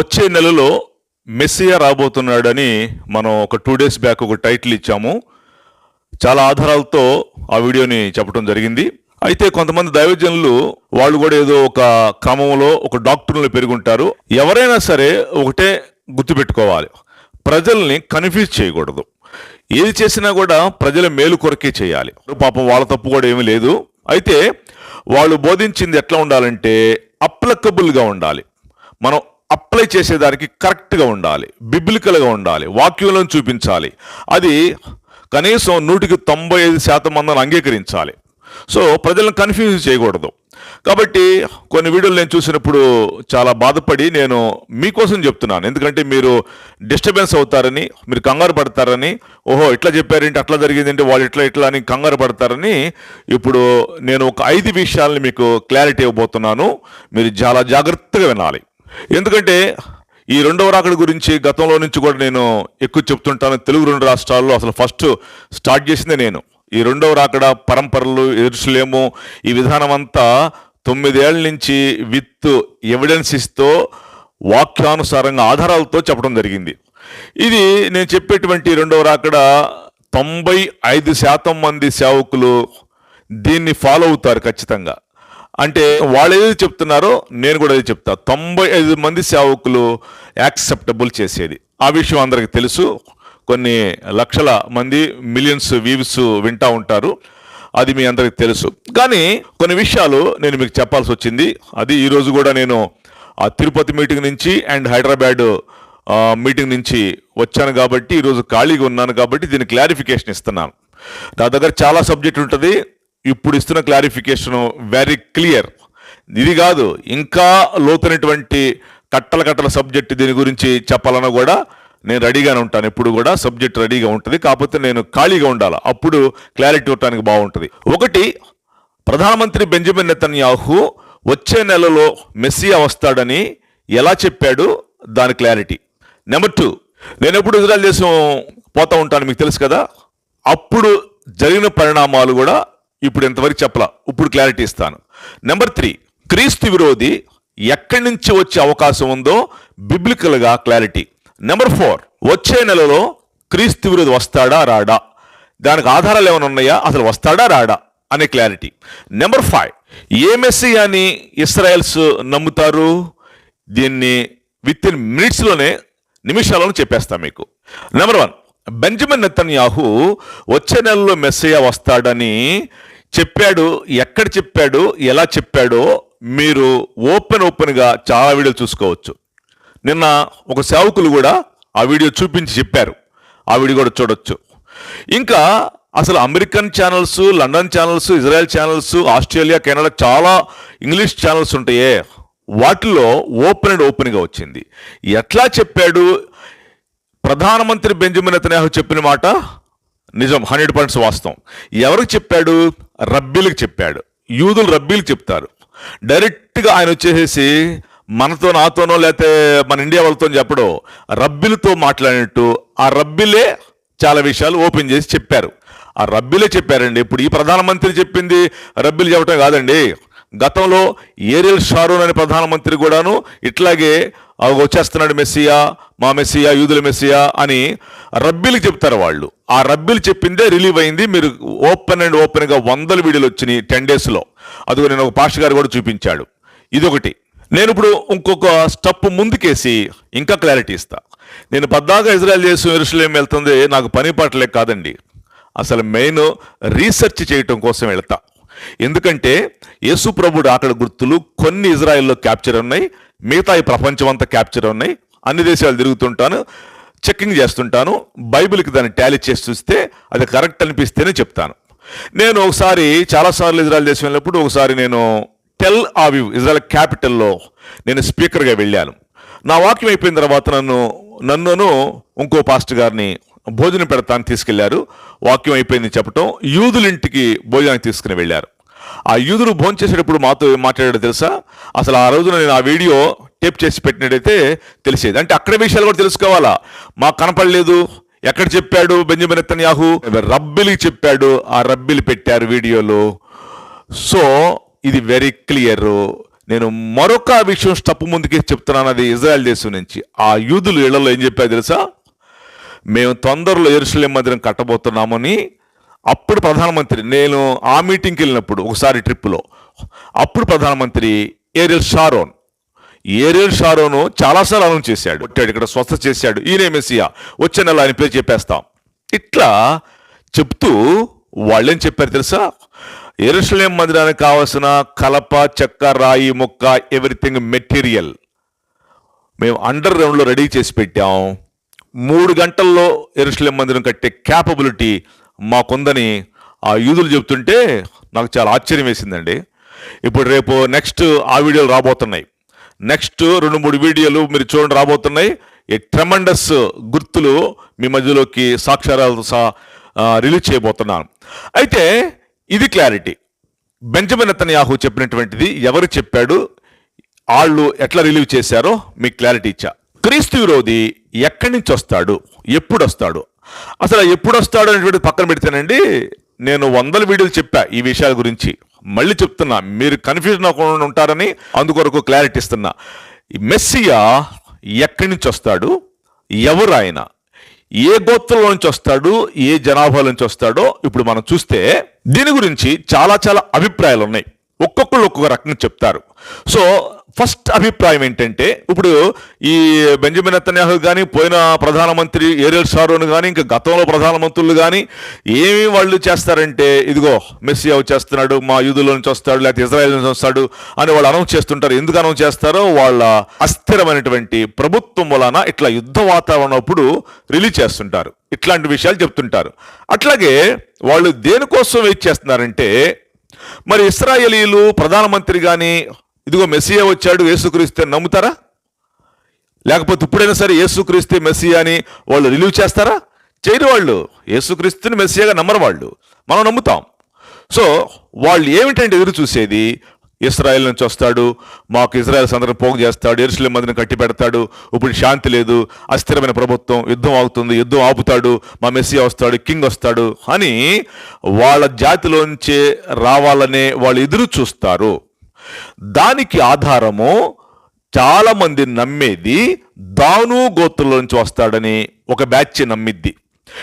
వచ్చే నెలలో మెస్సియా రాబోతున్నాడని మనం ఒక టూ డేస్ బ్యాక్ ఒక టైటిల్ ఇచ్చాము. చాలా ఆధారాలతో ఆ వీడియోని చెప్పడం జరిగింది. అయితే కొంతమంది దైవజనులు వాళ్ళు కూడా ఏదో ఒక క్రమంలో ఒక డాక్టర్లు పెరుగుంటారు. ఎవరైనా సరే ఒకటే గుర్తుపెట్టుకోవాలి. ప్రజల్ని కన్ఫ్యూజ్ చేయకూడదు. ఏది చేసినా కూడా ప్రజల మేలు కొరకే చేయాలి. పాపం వాళ్ళ తప్పు కూడా ఏమీ లేదు. అయితే వాళ్ళు బోధించింది ఎట్లా ఉండాలంటే అప్లకబుల్గా ఉండాలి. మనం అప్లై చేసేదానికి కరెక్ట్గా ఉండాలి బిబ్లికల్గా ఉండాలి వాక్యంలో చూపించాలి. అది కనీసం నూటికి తొంభై ఐదు శాతం మందిని అంగీకరించాలి. సో ప్రజలను కన్ఫ్యూజ్ చేయకూడదు. కాబట్టి కొన్ని వీడియోలు నేను చూసినప్పుడు చాలా బాధపడి నేను మీకోసం చెప్తున్నాను. ఎందుకంటే మీరు డిస్టర్బెన్స్ అవుతారని మీరు కంగారు పడతారని ఓహో ఇట్లా చెప్పారేంటి అట్లా జరిగిందంటే వాళ్ళు ఇట్లా ఇట్లా అని కంగారు పడతారని ఇప్పుడు నేను ఒక ఐదు విషయాల్ని మీకు క్లారిటీ ఇవ్వబోతున్నాను. మీరు చాలా జాగ్రత్తగా వినాలి. ఎందుకంటే ఈ రెండవ రాకడ గురించి గతంలో నుంచి కూడా నేను ఎక్కువ చెప్తుంటాను. తెలుగు రెండు రాష్ట్రాల్లో అసలు ఫస్ట్ స్టార్ట్ చేసిందే నేను. ఈ రెండవ రాకడ పరంపరలు ఎదుర్చలేము ఈ విధానం అంతా తొమ్మిదేళ్ళ నుంచి విత్ ఎవిడెన్సెస్తో వాక్యానుసారంగా ఆధారాలతో చెప్పడం జరిగింది. ఇది నేను చెప్పేటువంటి రెండవ రాకడ తొంభై ఐదు శాతం మంది సేవకులు దీన్ని ఫాలో అవుతారు ఖచ్చితంగా. అంటే వాళ్ళు ఏది చెప్తున్నారో నేను కూడా అది చెప్తా. తొంభై ఐదు మంది సేవకులు యాక్సెప్టబుల్ చేసేది. ఆ విషయం అందరికి తెలుసు. కొన్ని లక్షల మంది మిలియన్స్ వ్యూస్ వింటా ఉంటారు. అది మీ అందరికి తెలుసు. కానీ కొన్ని విషయాలు నేను మీకు చెప్పాల్సి వచ్చింది. అది ఈరోజు కూడా నేను ఆ తిరుపతి మీటింగ్ నుంచి అండ్ హైదరాబాద్ మీటింగ్ నుంచి వచ్చాను కాబట్టి ఈరోజు ఖాళీగా ఉన్నాను కాబట్టి దీని క్లారిఫికేషన్ ఇస్తున్నాను. నా దగ్గర చాలా సబ్జెక్ట్ ఉంటుంది. ఇప్పుడు ఇస్తున్న క్లారిఫికేషన్ వెరీ క్లియర్ ఇది కాదు ఇంకా లోతైనటువంటి కట్టల కట్టల సబ్జెక్ట్ దీని గురించి చెప్పాలన్నా కూడా నేను రెడీగానే ఉంటాను. ఎప్పుడు కూడా సబ్జెక్ట్ రెడీగా ఉంటుంది కాకపోతే నేను ఖాళీగా ఉండాలి. అప్పుడు క్లారిటీ ఇవ్వడానికి బాగుంటుంది. ఒకటి ప్రధానమంత్రి బెంజమిన్ నెతన్యాహు వచ్చే నెలలో మెస్సియా వస్తాడని ఎలా చెప్పాడు? దాని క్లారిటీ నెంబర్ టూ నేను ఎప్పుడు ఇజ్రాయల్ దేశం పోతూ ఉంటాను మీకు తెలుసు కదా? అప్పుడు జరిగిన పరిణామాలు కూడా ఇప్పుడు ఇంతవరకు చెప్పలా. ఇప్పుడు క్లారిటీ ఇస్తాను. నెంబర్ త్రీ క్రీస్తు విరోధి ఎక్కడి నుంచి వచ్చే అవకాశం ఉందో బిబ్లికల్గా క్లారిటీ నెంబర్ ఫోర్ వచ్చే నెలలో క్రీస్తు విరోధి వస్తాడా రాడా? దానికి ఆధారాలు ఏమైనా ఉన్నాయా? అసలు వస్తాడా రాడా? అనే క్లారిటీ నెంబర్ ఫైవ్ ఏ మెస్సియాని ఇస్రాయల్స్ నమ్ముతారు? దీన్ని విత్ ఇన్ మినిట్స్లోనే నిమిషాలను చెప్పేస్తాను మీకు. నెంబర్ వన్ బెంజమిన్ నెతన్యాహు వచ్చే నెలలో మెస్సయ్య వస్తాడని చెప్పాడు ఎక్కడ చెప్పాడు ఎలా చెప్పాడో మీరు ఓపెన్ ఓపెన్గా చాలా వీడియోలు చూసుకోవచ్చు. నిన్న ఒక సేవకులు కూడా ఆ వీడియో చూపించి చెప్పారు. ఆ వీడియో కూడా చూడొచ్చు. ఇంకా అసలు American channels London channels Israel channels Australia Canada చాలా ఇంగ్లీష్ ఛానల్స్ ఉంటాయే. వాటిలో ఓపెన్ అండ్ ఓపెన్గా వచ్చింది. ఎట్లా చెప్పాడు? ప్రధానమంత్రి బెంజమిన్ నెతన్యాహు చెప్పిన మాట నిజం హండ్రెడ్ పర్సెంట్ వాస్తవం. ఎవరికి చెప్పాడు? రబ్బీలకు చెప్పాడు. యూదులు రబ్బీలకు చెప్తారు. డైరెక్ట్గా ఆయన వచ్చేసేసి మనతో నాతోనో లేకపోతే మన ఇండియా వాళ్ళతో చెప్పడో రబ్బీలతో మాట్లాడినట్టు ఆ రబ్బీలే చాలా విషయాలు ఓపెన్ చేసి చెప్పారు. ఆ రబ్బీలే చెప్పారండి. ఇప్పుడు ఈ ప్రధానమంత్రి చెప్పింది రబ్బీలు చెప్పడం కాదండి. గతంలో ఏరియల్ షారూన్ అనే ప్రధానమంత్రి కూడాను ఇట్లాగే వచ్చేస్తున్నాడు మెస్సియా మా మెస్సియా యూదుల మెస్సియా అని రబ్బీలు చెప్తారు వాళ్ళు. ఆ రబ్బీలు చెప్పిందే రిలీవ్ అయింది. మీరు ఓపెన్ అండ్ ఓపెన్గా వందల వీడియోలు వచ్చినాయి టెన్ డేస్లో అది నేను ఒక పాష గారు కూడా చూపించాడు. ఇదొకటి. నేను ఇప్పుడు ఇంకొక స్టెప్ ముందుకేసి ఇంకా క్లారిటీ ఇస్తా. నేను పద్దాగా ఇజ్రాయల్ చేసి ఎరుసలేం వెళ్తుంది నాకు పని పాటలే కాదండి. అసలు మెయిన్ రీసెర్చ్ చేయటం కోసం వెళ్తా. ఎందుకంటే యేసు ప్రభుడు అక్కడ గుర్తులు కొన్ని ఇజ్రాయెల్లో క్యాప్చర్ ఉన్నాయి. మిగతా ఈ ప్రపంచం అంతా క్యాప్చర్ ఉన్నాయి. అన్ని దేశాలు తిరుగుతుంటాను. చెక్కింగ్ చేస్తుంటాను. బైబిల్కి దాన్ని టాలీ చేసి చూస్తే అది కరెక్ట్ అనిపిస్తేనే చెప్తాను. నేను ఒకసారి చాలాసార్లు ఇజ్రాయల్ దేశం వెళ్ళినప్పుడు ఒకసారి నేను టెల్ ఆవివ్ ఇజ్రాయల్ క్యాపిటల్లో నేను స్పీకర్గా వెళ్ళాను. నా వాక్యం అయిపోయిన తర్వాత నన్ను నన్నును ఇంకో పాస్టర్ గారిని భోజనం పెడతాను తీసుకెళ్ళారు. వాక్యం అయిపోయింది చెప్పటం. యూదులింటికి భోజనానికి తీసుకుని వెళ్ళారు. ఆ యూదులు భోజనం చేసేటప్పుడు మాతో మాట్లాడాడు తెలుసా? అసలు ఆ రోజున నేను ఆ వీడియో టేప్ చేసి పెట్టినట్టయితే తెలిసేది. అంటే అక్కడ విషయాలు కూడా తెలుసుకోవాలా? మాకు కనపడలేదు. ఎక్కడ చెప్పాడు బెంజమిన్ ఎత్తన్యాహు రబ్బిలి చెప్పాడు. ఆ రబ్బిలి పెట్టారు వీడియోలో. సో ఇది వెరీ క్లియర్ నేను మరొక విషయం స్టప్ ముందుకే చెప్తున్నాను. అది ఇజ్రాయెల్ దేశం నుంచి. ఆ యూదులు ఇళ్ళలో ఏం చెప్పారు తెలుసా? మేము తొందరలో ఎరుసలేం మందిరం కట్టబోతున్నామని అప్పుడు ప్రధానమంత్రి నేను ఆ మీటింగ్కి వెళ్ళినప్పుడు ఒకసారి ట్రిప్పులో అప్పుడు ప్రధానమంత్రి ఏరియల్ షారోన్. ఏరియల్ షారోను చాలాసార్లు అనౌన్స్ చేశాడు. కొట్టాడు ఇక్కడ స్వస్థ చేశాడు. ఈయనే మెస్సియా. వచ్చే నెల ఆయన పేరు చెప్పేస్తాం. ఇట్లా చెప్తూ వాళ్ళేం చెప్పారు తెలుసా? ఎరుసలేం మందిరానికి కావాల్సిన కలప చెక్క రాయి మొక్క ఎవ్రీథింగ్ మెటీరియల్ మేము అండర్ గ్రౌండ్లో రెడీ చేసి పెట్టాం. మూడు గంటల్లో ఎరుసలేం మందిరం కట్టే క్యాపబిలిటీ మాకుందని ఆ యూదులు చెప్తుంటే నాకు చాలా ఆశ్చర్యం వేసిందండి. ఇప్పుడు రేపు నెక్స్ట్ ఆ వీడియోలు రాబోతున్నాయి. నెక్స్ట్ రెండు మూడు వీడియోలు మీరు చూడండి రాబోతున్నాయి. ఏ ట్రెమండస్ గుర్తులు మీ మధ్యలోకి సాక్షారాలతో సహా రిలీజ్ చేయబోతున్నాను. అయితే ఇది క్లారిటీ. బెంజమిన్ అతన్యాహు చెప్పినటువంటిది ఎవరు చెప్పాడు? వాళ్ళు ఎట్లా రిలీవ్ చేశారో మీకు క్లారిటీ ఇచ్చా. క్రీస్తు విరోధి ఎక్కడి నుంచి వస్తాడు? ఎప్పుడు వస్తాడు? అసలు ఎప్పుడు వస్తాడు అనేటువంటి పక్కన పెడితేనండి నేను వందల వీడియోలు చెప్పా ఈ విషయాల గురించి. మళ్ళీ చెప్తున్నా మీరు కన్ఫ్యూజన్ అవ్వకుండా ఉంటారని అందుకొరకు క్లారిటీ ఇస్తున్నా. మెస్సియా ఎక్కడి నుంచి వస్తాడు? ఎవరు ఆయన ఏ గోత్రంలో నుంచి వస్తాడు? ఏ జనాభా నుంచి వస్తాడో ఇప్పుడు మనం చూస్తే దీని గురించి చాలా చాలా అభిప్రాయాలు ఉన్నాయి ఒక్కొక్కరు ఒక్కొక్క రకంగా చెప్తారు. సో ఫస్ట్ అభిప్రాయం ఏంటంటే ఇప్పుడు ఈ బెంజమిన్ అత్తన్యాహు కానీ పోయిన ప్రధానమంత్రి ఏరియల్ షారోన్ కానీ ఇంకా గతంలో ప్రధానమంత్రులు కానీ ఏమి వాళ్ళు చేస్తారంటే ఇదిగో మెస్సియా వచ్చేస్తున్నాడు మా యూదుల్లో నుంచి వస్తాడు లేకపోతే ఇజ్రాయెల్ నుంచి వస్తాడు అని వాళ్ళు అనౌన్స్ చేస్తుంటారు. ఎందుకు అనౌన్స్ చేస్తారో వాళ్ళ అస్థిరమైనటువంటి ప్రభుత్వం వలన ఇట్లా యుద్ధ వాతావరణం అప్పుడు రిలీజ్ చేస్తుంటారు. ఇట్లాంటి విషయాలు చెప్తుంటారు. అట్లాగే వాళ్ళు దేనికోసం వెయిట్ చేస్తున్నారంటే మరి ఇస్రాయేలీలు ప్రధానమంత్రి కానీ ఇదిగో మెస్సియా వచ్చాడు యేసుక్రీస్తే నమ్ముతారా? లేకపోతే ఇప్పుడైనా సరే యేసుక్రీస్తే మెస్సియా అని వాళ్ళు రిలీవ్ చేస్తారా? చేయరు వాళ్ళు యేసుక్రీస్తుని మెస్సియాగా నమ్మరు వాళ్ళు. మనం నమ్ముతాం. సో వాళ్ళు ఏమిటంటే ఎదురు చూసేది? ఇస్రాయల్ నుంచి వస్తాడు మాకు ఇజ్రాయెల్ సందర్భం పోగు చేస్తాడు ఎరుసలేం మందిని కట్టి పెడతాడు ఇప్పుడు శాంతి లేదు అస్థిరమైన ప్రభుత్వం యుద్ధం ఆగుతుంది యుద్ధం ఆపుతాడు మా మెస్సియా వస్తాడు కింగ్ వస్తాడు అని వాళ్ళ జాతిలోంచే రావాలనే వాళ్ళు ఎదురు చూస్తారు. దానికి ఆధారము చాలామంది నమ్మేది దాను గోత్రంలో నుంచి వస్తాడని ఒక బ్యాచ్ నమ్మిద్ది.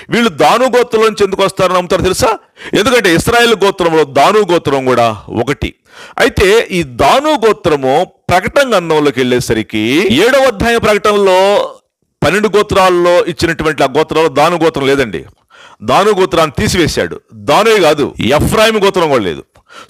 వీళ్ళు దాను గోత్రంలోంచి ఎందుకు వస్తారని నమ్ముతారు తెలుసా? ఎందుకంటే ఇస్రాయేల్ గోత్రంలో దాను గోత్రం కూడా ఒకటి. అయితే ఈ దాను గోత్రము ప్రకటన గంధంలోకి వెళ్ళేసరికి ఏడవ అధ్యాయ ప్రకటనలో పన్నెండు గోత్రాల్లో ఇచ్చినటువంటి ఆ గోత్రంలో దాను గోత్రం లేదండి. దాను గోత్రాన్ని తీసివేశాడు. దానే కాదు ఎఫ్రాయిం గోత్రం కూడా లేదు.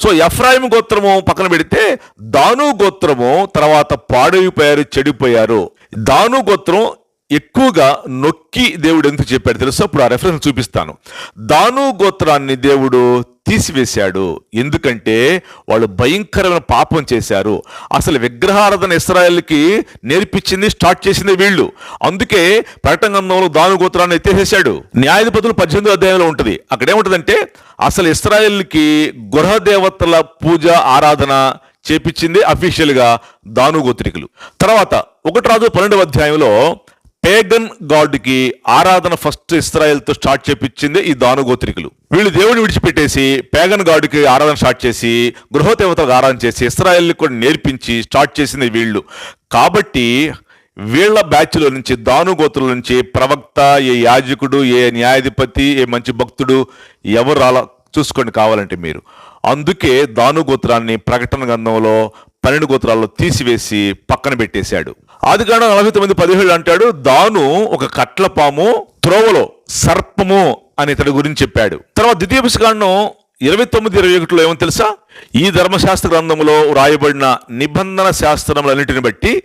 సో ఎఫ్రాయిం గోత్రము పక్కన పెడితే దాను గోత్రము తర్వాత పాడైపోయారు చెడిపోయారు. దాను గోత్రం ఎక్కువగా నొక్కి దేవుడు ఎందుకు చెప్పాడు తెలుసా? ఇప్పుడు ఆ రెఫరెన్స్ చూపిస్తాను. దాను గోత్రాన్ని దేవుడు తీసివేశాడు. ఎందుకంటే వాళ్ళు భయంకరమైన పాపం చేశారు. అసలు విగ్రహారాధన ఇస్రాయల్కి నేర్పించింది స్టార్ట్ చేసింది వీళ్ళు. అందుకే ప్రకటన దాను గోత్రాన్ని ఎత్తేసేశాడు న్యాయాధిపతులు పద్దెనిమిది అధ్యాయంలో ఉంటుంది. అక్కడేముంటుందంటే అసలు ఇస్రాయల్కి గృహ దేవతల పూజ ఆరాధన చేపించింది అఫీషియల్గా దాను గోత్రికులు. తర్వాత ఒకటి రాజు పన్నెండవ అధ్యాయంలో పేగన్ గాడ్కి ఆరాధన ఫస్ట్ ఇస్రాయల్తో స్టార్ట్ చేపించింది ఈ దానుగోత్రికులు. వీళ్ళు దేవుడిని విడిచిపెట్టేసి పేగన్ గాడ్కి ఆరాధన స్టార్ట్ చేసి గృహదేవతలకు ఆరాధన చేసి ఇస్రాయల్ని కూడా నేర్పించి స్టార్ట్ చేసింది వీళ్ళు. కాబట్టి వీళ్ళ బ్యాచ్లో నుంచి దానుగోత్రుల నుంచి ప్రవక్త ఏ యాజకుడు ఏ న్యాయాధిపతి ఏ మంచి భక్తుడు ఎవరు అలా చూసుకోండి కావాలంటే మీరు. అందుకే దానుగోత్రాన్ని ప్రకటన గ్రంథంలో పన్నెండు గోత్రాల్లో తీసివేసి పక్కన పెట్టేశాడు. ఆది కాండం నలభై తొమ్మిది పదిహేడు అంటాడు దాను ఒక కట్లపాము త్రోవలో సర్పము అని ఇతడి గురించి చెప్పాడు. తర్వాత ద్వితీయ పుస్తకాండం ఇరవై తొమ్మిది ఇరవై ఒకటిలో ఏమో తెలుసా? ఈ ధర్మశాస్త్ర గ్రంథంలో వ్రాయబడిన నిబంధన శాస్త్రములన్నిటిని బట్టి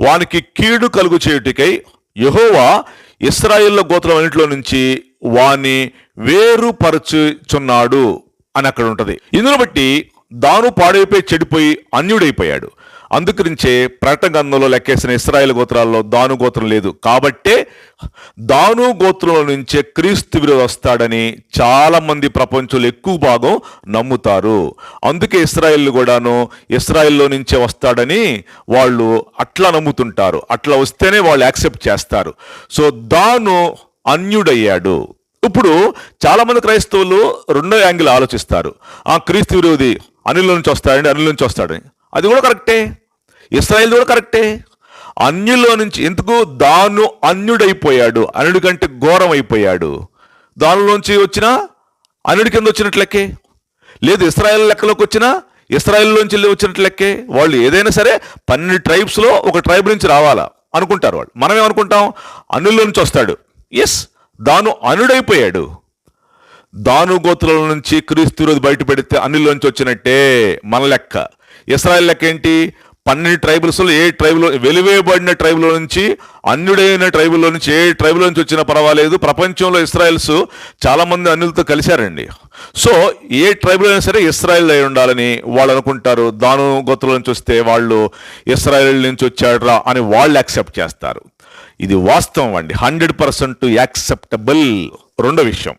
వానికి కీడు కలుగు చేయుటికై యహోవా ఇస్రాయేళ్ళ గోత్రం అన్నింటిలో నుంచి వాని వేరుపరచుచున్నాడు అని అక్కడ ఉంటది ఇందును బట్టి దాను పాడైపోయి చెడిపోయి అన్యుడైపోయాడు. అందుకరించే ప్రకటన గ్రంథంలో లెక్కేసిన ఇస్రాయేల్ గోత్రాల్లో దాను గోత్రం లేదు. కాబట్టే దాను గోత్రంలో నుంచే క్రీస్తు విరోధి వస్తాడని చాలామంది ప్రపంచంలో ఎక్కువ భాగం నమ్ముతారు. అందుకే ఇస్రాయేల్ కూడాను ఇస్రాయేల్లో నుంచే వస్తాడని వాళ్ళు అట్లా నమ్ముతుంటారు. అట్లా వస్తేనే వాళ్ళు యాక్సెప్ట్ చేస్తారు. సో దాను అన్యుడయ్యాడు. ఇప్పుడు చాలామంది క్రైస్తవులు రెండో యాంగిల్ ఆలోచిస్తారు. ఆ క్రీస్తు విరోధి అనిల్ నుంచి వస్తాడండి అనిల్ నుంచి వస్తాడని. అది కూడా కరెక్టే. ఇస్రాయేల్ కూడా కరెక్టే. అన్యుల్లో నుంచి ఎందుకు? దాను అన్యుడైపోయాడు. అనుడి కంటే ఘోరం అయిపోయాడు దానిలోంచి వచ్చిన అనుడి కింద వచ్చినట్లెక్కే లేదు ఇస్రాయల్ లెక్కలోకి వచ్చినా ఇస్రాయల్లోంచి వచ్చినట్లు లెక్కే. వాళ్ళు ఏదైనా సరే పన్నెండు ట్రైబ్స్లో ఒక ట్రైబ్ నుంచి రావాలా అనుకుంటారు వాళ్ళు. మనం ఏమనుకుంటాం అనుల్లో నుంచి వస్తాడు. ఎస్ దాను అనుడైపోయాడు దాను గోత్రుల నుంచి క్రీస్తు రోజు బయటపెడితే అన్నిలోంచి వచ్చినట్టే మన లెక్క. ఇస్రాయల్ లెక్క ఏంటి? పన్నెండు ట్రైబుల్స్లో ఏ ట్రైబులో వెలివేయబడిన ట్రైబులో నుంచి అన్యుడైన ట్రైబుల్లో నుంచి ఏ ట్రైబులో నుంచి వచ్చినా పర్వాలేదు. ప్రపంచంలో ఇస్రాయల్స్ చాలామంది అన్యులతో కలిశారండి. సో ఏ ట్రైబుల్ అయినా సరే ఇస్రాయల్ అయి ఉండాలని వాళ్ళు అనుకుంటారు. దాను గోత్రుల నుంచి వస్తే వాళ్ళు ఇస్రాయల్ నుంచి వచ్చాడురా అని వాళ్ళు యాక్సెప్ట్ చేస్తారు. ఇది వాస్తవం అండి. హండ్రెడ్ పర్సెంట్ యాక్సెప్టబుల్ రెండో విషయం.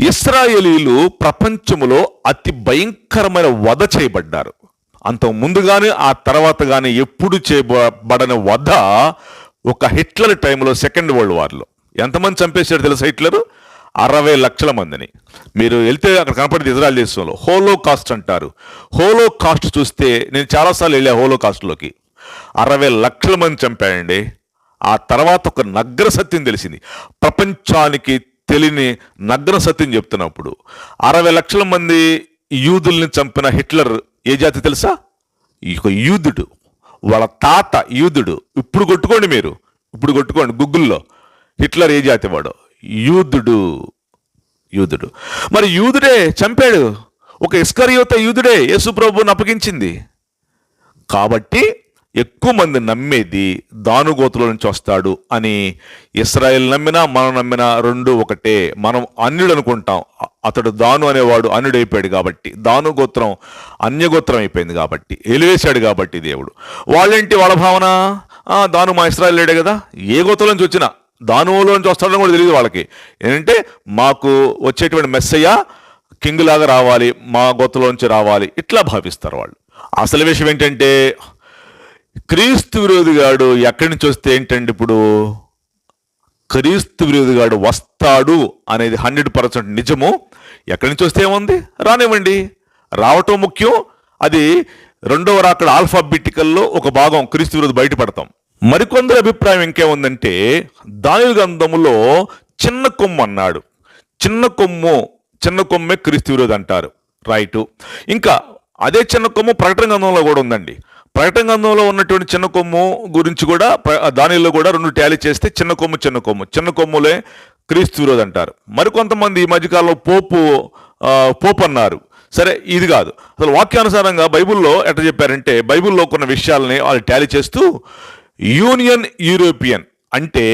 ఇస్రాయేలీలు ప్రపంచములో అతి భయంకరమైన వధ చేయబడ్డారు. అంత ముందుగానే ఆ తర్వాత కానీ ఎప్పుడు చేయబడని వధ ఒక హిట్లర్ టైంలో సెకండ్ వరల్డ్ వార్లో. ఎంతమంది చంపేశాడు తెలుసా హిట్లరు? అరవై లక్షల మందిని. మీరు వెళ్తే అక్కడ కనపడేది ఇజ్రాయల్ దేశంలో. హోలో కాస్ట్ అంటారు. హోలో కాస్ట్ చూస్తే నేను చాలాసార్లు వెళ్ళా హోలో కాస్ట్లోకి అరవై లక్షల మంది చంపాయండి ఆ తర్వాత ఒక నగ్ర సత్యం తెలిసింది. ప్రపంచానికి తెలియని నగ్న సత్యం చెప్తున్నప్పుడు అరవై లక్షల మంది యూదుల్ని చంపిన హిట్లర్ ఏ జాతి తెలుసా? ఈ ఒక యూదుడు. వాళ్ళ తాత యూదుడు. ఇప్పుడు కొట్టుకోండి మీరు. ఇప్పుడు కొట్టుకోండి గుగ్గుల్లో హిట్లర్ ఏ జాతి వాడు? యూదుడు. యూదుడు. మరి యూదుడే చంపాడు. ఒక ఇస్కరియోత యూదుడే యేసు అప్పగించింది. కాబట్టి ఎక్కువ మంది నమ్మేది దానుగోతుల నుంచి వస్తాడు అని ఇస్రాయల్ నమ్మినా మనం నమ్మినా రెండు ఒకటే. మనం అన్యుడు అనుకుంటాం. అతడు దాను అనేవాడు అన్యుడైపోయాడు కాబట్టి. దాను గోత్రం అన్యగోత్రం అయిపోయింది కాబట్టి. ఎలివేశాడు కాబట్టి దేవుడు. వాళ్ళేంటి వాళ్ళ భావన? దాను మా ఇస్రాయల్ లేడే కదా. ఏ గోత్రం నుంచి వచ్చినా దానువులో నుంచి వస్తాడని కూడా తెలియదు వాళ్ళకి. ఏంటంటే మాకు వచ్చేటువంటి మెస్సయ్య కింగ్ లాగా రావాలి మా గోత్రంలోంచి రావాలి. ఇట్లా భావిస్తారు వాళ్ళు. అసలు విషయం ఏంటంటే క్రీస్తు విరోధిగాడు ఎక్కడి నుంచి వస్తే ఏంటండి ఇప్పుడు? క్రీస్తు విరోధిగాడు వస్తాడు అనేది హండ్రెడ్ పర్సెంట్ నిజము. ఎక్కడి నుంచి వస్తే ఏముంది? రానివ్వండి. రావటం ముఖ్యం. అది రెండవ రాకడ ఆల్ఫాబెటికల్లో ఒక భాగం క్రీస్తు విరోధి బయటపడతాం. మరికొందరి అభిప్రాయం ఇంకేముందంటే దాని గంధములో చిన్న కొమ్ము అన్నాడు. చిన్న కొమ్ము చిన్న కొమ్మే క్రీస్తు విరోధి అంటారు. రైటు. ఇంకా అదే చిన్న కొమ్ము ప్రకటన గ్రంథంలో కూడా ఉందండి. ప్రకటన గ్రంథంలో ఉన్నటువంటి చిన్న కొమ్ము గురించి కూడా దానిలో కూడా రెండు ట్యాలీ చేస్తే చిన్న కొమ్ము చిన్న కొమ్ము. చిన్న కొమ్ములే క్రీస్తు విరోధి అంటారు. మరికొంతమంది ఈ మధ్యకాలంలో పోపు పోపు అన్నారు. సరే ఇది కాదు. అసలు వాక్యానుసారంగా బైబిల్లో ఎట్లా చెప్పారంటే బైబిల్లో కొన్ని విషయాలని వాళ్ళు ట్యాలీ చేస్తూ యూనియన్ యూరోపియన్ అంటే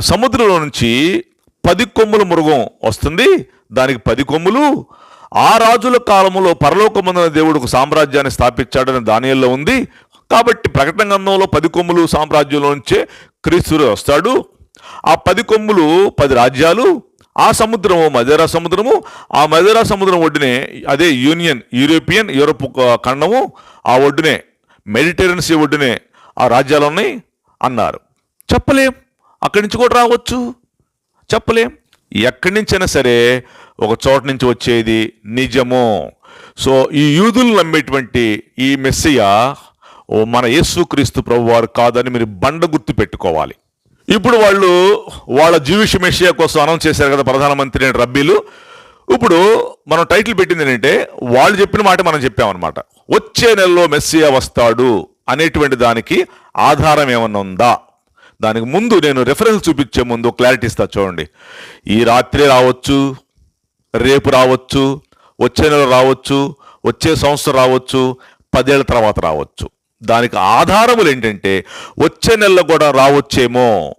సముద్రంలో నుంచి పది కొమ్ముల మృగం వస్తుంది దానికి పది కొమ్ములు ఆ రాజుల కాలంలో పరలోకమందున దేవుడు ఒక సామ్రాజ్యాన్ని స్థాపించాడని దానియల్లో ఉంది. కాబట్టి ప్రకటన గ్రంథంలో పది కొమ్ములు సామ్రాజ్యంలో నుంచే క్రీస్తుడు వస్తాడు. ఆ పది కొమ్ములు పది రాజ్యాలు ఆ సముద్రము మదేరా సముద్రము ఆ మదరా సముద్రం ఒడ్డునే అదే యూనియన్ యూరోపియన్ యూరోప్ ఖండము ఆ ఒడ్డునే మెడిటేరియన్ సీ ఒడ్డునే ఆ రాజ్యాలు ఉన్నాయి అన్నారు. చెప్పలేం. అక్కడి నుంచి కూడా రావచ్చు. చెప్పలేం. ఎక్కడి నుంచైనా సరే ఒక చోట నుంచి వచ్చేది నిజము. సో ఈ యూదులు నమ్మేటువంటి ఈ మెస్సియా ఓ మన యేసుక్రీస్తు ప్రభు వారు కాదని మీరు బండ గుర్తు పెట్టుకోవాలి. ఇప్పుడు వాళ్ళు వాళ్ళ జీవిష మెస్సియా కోసం అనౌన్స్ చేశారు కదా ప్రధానమంత్రి అయిన రబ్బీలు. ఇప్పుడు మనం టైటిల్ పెట్టింది ఏంటంటే వాళ్ళు చెప్పిన మాట మనం చెప్పామన్నమాట. వచ్చే నెలలో మెస్సియా వస్తాడు అనేటువంటి దానికి ఆధారం ఏమన్నా ఉందా? దానికి ముందు నేను రెఫరెన్స్ చూపించే ముందు క్లారిటీ ఇస్తా చూడండి. ఈ రాత్రి రావచ్చు రేపు రావచ్చు వచ్చే నెల రావచ్చు వచ్చే సంవత్సరం రావచ్చు పదేళ్ళ తర్వాత రావచ్చు. దానికి ఆధారములు ఏంటంటే వచ్చే నెలలో కూడా రావచ్చేమో.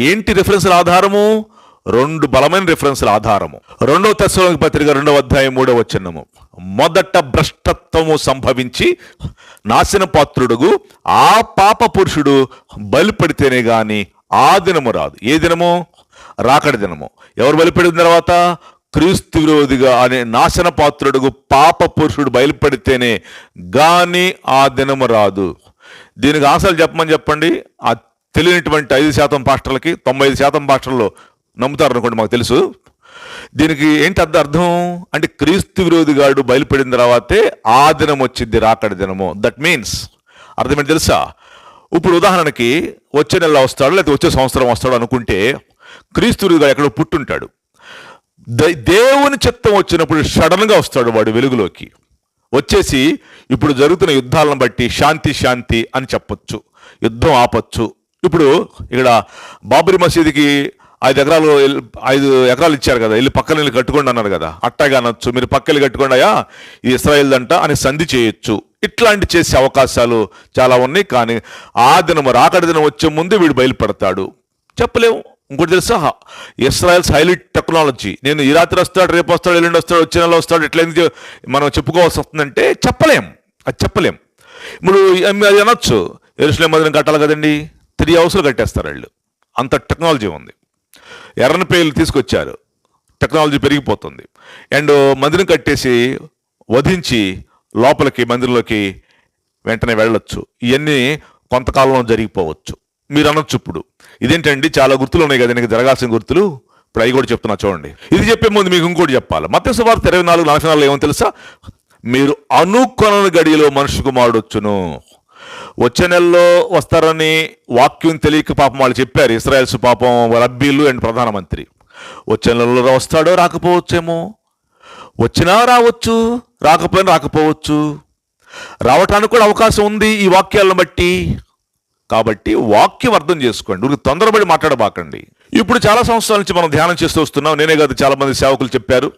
ఏంటి రిఫరెన్స్ల ఆధారము? రెండు బలమైన రిఫరెన్స్ల ఆధారము. రెండవ తెశలోని పత్రిక రెండవ అధ్యాయం మూడవ వచనము. మొదట భ్రష్టత్వము సంభవించి నాశన పాత్రుడుగు ఆ పాప పురుషుడు బలిపడితేనే గాని ఆ దినము రాదు. ఏ దినము? రాకడి దినము. ఎవరు బలిపడిన తర్వాత? క్రీస్తు విరోధిగా అనే నాశన పాత్రుడుగు పాప పురుషుడు బయలుపడితేనే గాని ఆ దినము రాదు. దీనికి ఆశలు చెప్పమని చెప్పండి. ఆ తెలియనటువంటి ఐదు శాతం పాస్టర్లకి తొంభై ఐదు శాతం పాస్టర్లు నమ్ముతారు అనుకోండి మాకు తెలుసు. దీనికి ఏంటి అర్థం? అర్థం అంటే క్రీస్తు విరోధిగాడు బయలుపడిన తర్వాతే ఆ దినం వచ్చింది రాకడి దినము. దట్ మీన్స్ అర్థమేంటి తెలుసా? ఇప్పుడు ఉదాహరణకి వచ్చే నెల వస్తాడు లేకపోతే వచ్చే సంవత్సరం వస్తాడు అనుకుంటే క్రీస్తు విరోధిగాడు ఎక్కడో పుట్టుంటాడు. దేవుని చిత్తం వచ్చినప్పుడు సడన్గా వస్తాడు వాడు వెలుగులోకి. వచ్చేసి ఇప్పుడు జరుగుతున్న యుద్ధాలను బట్టి శాంతి శాంతి అని చెప్పొచ్చు. యుద్ధం ఆపొచ్చు. ఇప్పుడు ఇక్కడ బాబరీ మసీదుకి ఐదు ఎకరాలు ఐదు ఎకరాలు ఇచ్చారు కదా. వెళ్ళి పక్కన వెళ్ళి కట్టుకోండి అన్నారు కదా. అట్టగా అనొచ్చు. మీరు పక్కలు కట్టుకోండాయా ఇది ఇస్రాయిల్ దంట అని సంధి చేయొచ్చు. ఇట్లాంటి చేసే అవకాశాలు చాలా ఉన్నాయి. కానీ ఆ దినం రాకడి దినం వచ్చే ముందు వీడు బయలుపడతాడు. చెప్పలేము. ఇంకోటి తెలుసా? Israelis highlight technology. నేను ఈ రాత్రి వస్తాడు రేపు వస్తాడు ఎల్లుండి వస్తాడు వచ్చే నెల వస్తాడు ఎట్లయింది మనం చెప్పుకోవాల్సి వస్తుందంటే చెప్పలేం. అది చెప్పలేం. ఇప్పుడు అది అనొచ్చు? ఎరుసలేం మదిన కట్టాలి కదండి. త్రీ అవర్స్లో కట్టేస్తారు వాళ్ళు. అంత టెక్నాలజీ ఉంది. ఎర్రని పేర్లు తీసుకొచ్చారు. టెక్నాలజీ పెరిగిపోతుంది. అండ్ మందిరం కట్టేసి వధించి లోపలికి మందిరంలోకి వెంటనే వెళ్ళొచ్చు. ఇవన్నీ కొంతకాలంలో జరిగిపోవచ్చు. మీరు అనొచ్చు ఇప్పుడు. ఇదేంటండి? చాలా గుర్తులు ఉన్నాయి కదా నీకు జరగాల్సిన గుర్తులు? ఇప్పుడు అవి కూడా చెప్తున్నా చూడండి. ఇది చెప్పే ముందు మీకు ఇంకోటి చెప్పాలి. మత్స్య సువార్త ఇరవై నాలుగు నలభై నాలుగు ఏమో తెలుసా? మీరు అనుకొన గడియలో మనుషు కుమారుడొచ్చును వచ్చే నెలలో వస్తారని వాక్యం తెలియక పాపం వాళ్ళు చెప్పారు. ఇస్రాయల్స్ పాపం రబ్బీలు అండ్ ప్రధానమంత్రి. వచ్చే నెలలో వస్తాడో రాకపోవచ్చేమో? వచ్చినా రావచ్చు రాకపోయినా రాకపోవచ్చు. రావటానికి కూడా అవకాశం ఉంది ఈ వాక్యాలను బట్టి. కాబట్టి వాక్యం అర్థం చేసుకోండి. ఊరికి తొందరపడి మాట్లాడబాకండి. ఇప్పుడు చాలా సంవత్సరాల నుంచి మనం ధ్యానం చేస్తూ వస్తున్నాం. నేనే కాదు చాలా మంది సేవకులు చెప్పారు.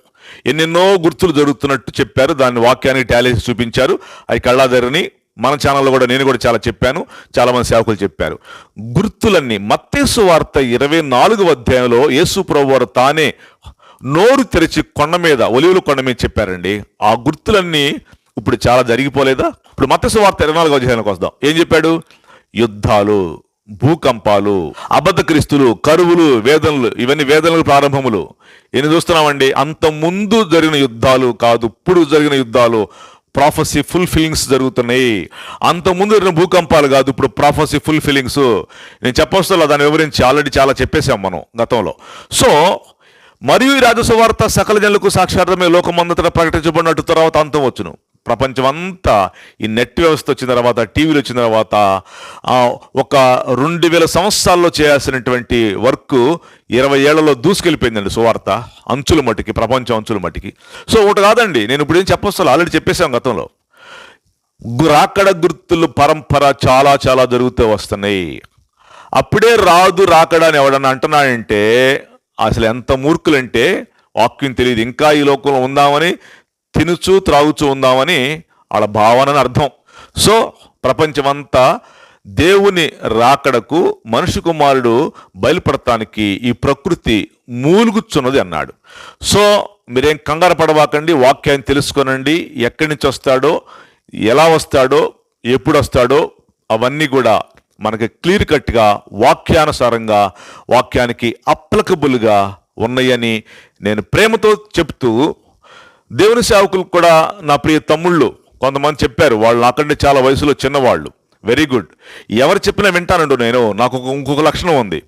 ఎన్నెన్నో గుర్తులు జరుగుతున్నట్టు చెప్పారు. దాని వాక్యానికి టాలీ చూపించారు. అది కళ్ళాదరిని మన ఛానల్లో కూడా నేను కూడా చాలా చెప్పాను. చాలా మంది సేవకులు చెప్పారు. గుర్తులన్నీ మత్తేసు వార్త ఇరవై నాలుగు అధ్యాయంలో యేసు ప్రభువారు తానే నోరు తెరిచి కొండ మీద ఒలివుల కొండ మీద చెప్పారండి. ఆ గుర్తులన్నీ ఇప్పుడు చాలా జరిగిపోలేదా? ఇప్పుడు మత్స్య వార్త ఇరవై నాలుగు అధ్యాయానికి వస్తాం ఏం చెప్పాడు? యుద్ధాలు భూకంపాలు అబద్ధక్రీస్తులు కరువులు వేదనలు ఇవన్నీ వేదనలు ప్రారంభములు. ఎన్ని చూస్తున్నామండి? అంత ముందు జరిగిన యుద్ధాలు కాదు ఇప్పుడు జరిగిన యుద్ధాలు ప్రాఫసీ ఫుల్ ఫీలింగ్స్ జరుగుతున్నాయి. అంత ముందు జరిగిన భూకంపాలు కాదు ఇప్పుడు ప్రాఫసీ ఫుల్ ఫీలింగ్స్ నేను చెప్పొస్తా దాని వివరించి ఆల్రెడీ చాలా చెప్పేశాం మనం గతంలో. సో మరియు ఈ రాజసువార్త సకల జనులకు సాక్షార్థమే లోకమంతటా ప్రకటించబడినట్టు తర్వాత అంతం వచ్చును. ప్రపంచం అంతా ఈ నెట్ వ్యవస్థ వచ్చిన తర్వాత టీవీలు వచ్చిన తర్వాత ఒక రెండు వేల సంవత్సరాల్లో చేయాల్సినటువంటి వర్క్ ఇరవై ఏళ్ళలో దూసుకెళ్ళిపోయిందండి సువార్త. అంచుల మట్టికి ప్రపంచం అంచుల మట్టికి. సో ఒకటి కాదండి నేను ఇప్పుడు ఏం చెప్పొస్తాను ఆల్రెడీ చెప్పేశాం గతంలో. రాకడ గుర్తులు పరంపర చాలా చాలా జరుగుతూ వస్తున్నాయి. అప్పుడే రాదు రాకడా అని ఎవడన్నా అంటున్నాడంటే అసలు ఎంత మూర్ఖులంటే వాక్యం తెలియదు. ఇంకా ఈ లోకంలో ఉందామని తినుచు త్రాగుచూ ఉందామని వాళ్ళ భావనని అర్థం. సో ప్రపంచమంతా దేవుని రాకడకు మనిషి కుమారుడు బయలుపడటానికి ఈ ప్రకృతి మూలుగుచున్నది అన్నాడు. సో మీరేం కంగారు పడవాకండి వాక్యాన్ని తెలుసుకోనండి ఎక్కడి నుంచి వస్తాడో ఎలా వస్తాడో ఎప్పుడు వస్తాడో అవన్నీ కూడా మనకి క్లియర్ కట్గా వాక్యానుసారంగా వాక్యానికి అప్లకబుల్గా ఉన్నాయని నేను ప్రేమతో చెప్తూ దేవుని సేవకులు కూడా నా ప్రియ తమ్ముళ్ళు కొంతమంది చెప్పారు వాళ్ళు నాకంటే చాలా వయసులో చిన్నవాళ్ళు. వెరీ గుడ్ ఎవరు చెప్పినా వింటానండు నేను నాకు ఇంకొక లక్షణం ఉంది.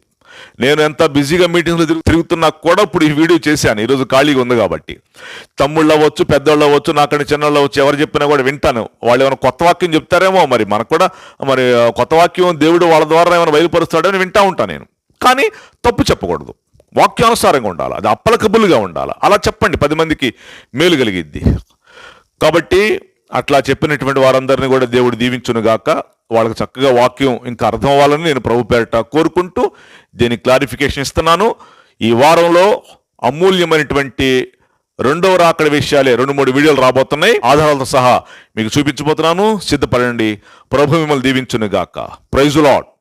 నేను ఎంత బిజీగా మీటింగ్లు తిరుగుతున్నా కూడా ఇప్పుడు ఈ వీడియో చేశాను. ఈరోజు ఖాళీగా ఉంది కాబట్టి. తమ్ముళ్ళు అవ్వచ్చు పెద్దోళ్ళు అవ్వచ్చు నాకంటే చిన్నోళ్ళు అవ్వచ్చు ఎవరు చెప్పినా కూడా వింటాను. వాళ్ళు ఏమైనా కొత్త వాక్యం చెప్తారేమో మరి మనకు కూడా మరి కొత్త వాక్యం దేవుడు వాళ్ళ ద్వారా ఏమైనా బయలుపరుస్తాడని వింటా ఉంటాను నేను. కానీ తప్పు చెప్పకూడదు. వాక్యానుసారంగా ఉండాలి? అది అప్పలకబుల్గా ఉండాలి? అలా చెప్పండి. పది మందికి మేలు కలిగిద్ది. కాబట్టి అట్లా చెప్పినటువంటి వారందరినీ కూడా దేవుడు దీవించునుగాక. వాళ్ళకి చక్కగా వాక్యం ఇంకా అర్థం అవ్వాలని నేను ప్రభు పేరట కోరుకుంటూ దీనికి క్లారిఫికేషన్ ఇస్తున్నాను. ఈ వారంలో అమూల్యమైనటువంటి రెండవ రాకడ విషయాలే రెండు మూడు వీడియోలు రాబోతున్నాయి. ఆధారాలతో సహా మీకు చూపించబోతున్నాను. సిద్ధపడండి. ప్రభు మిమ్మల్ని దీవించునుగాక. గాక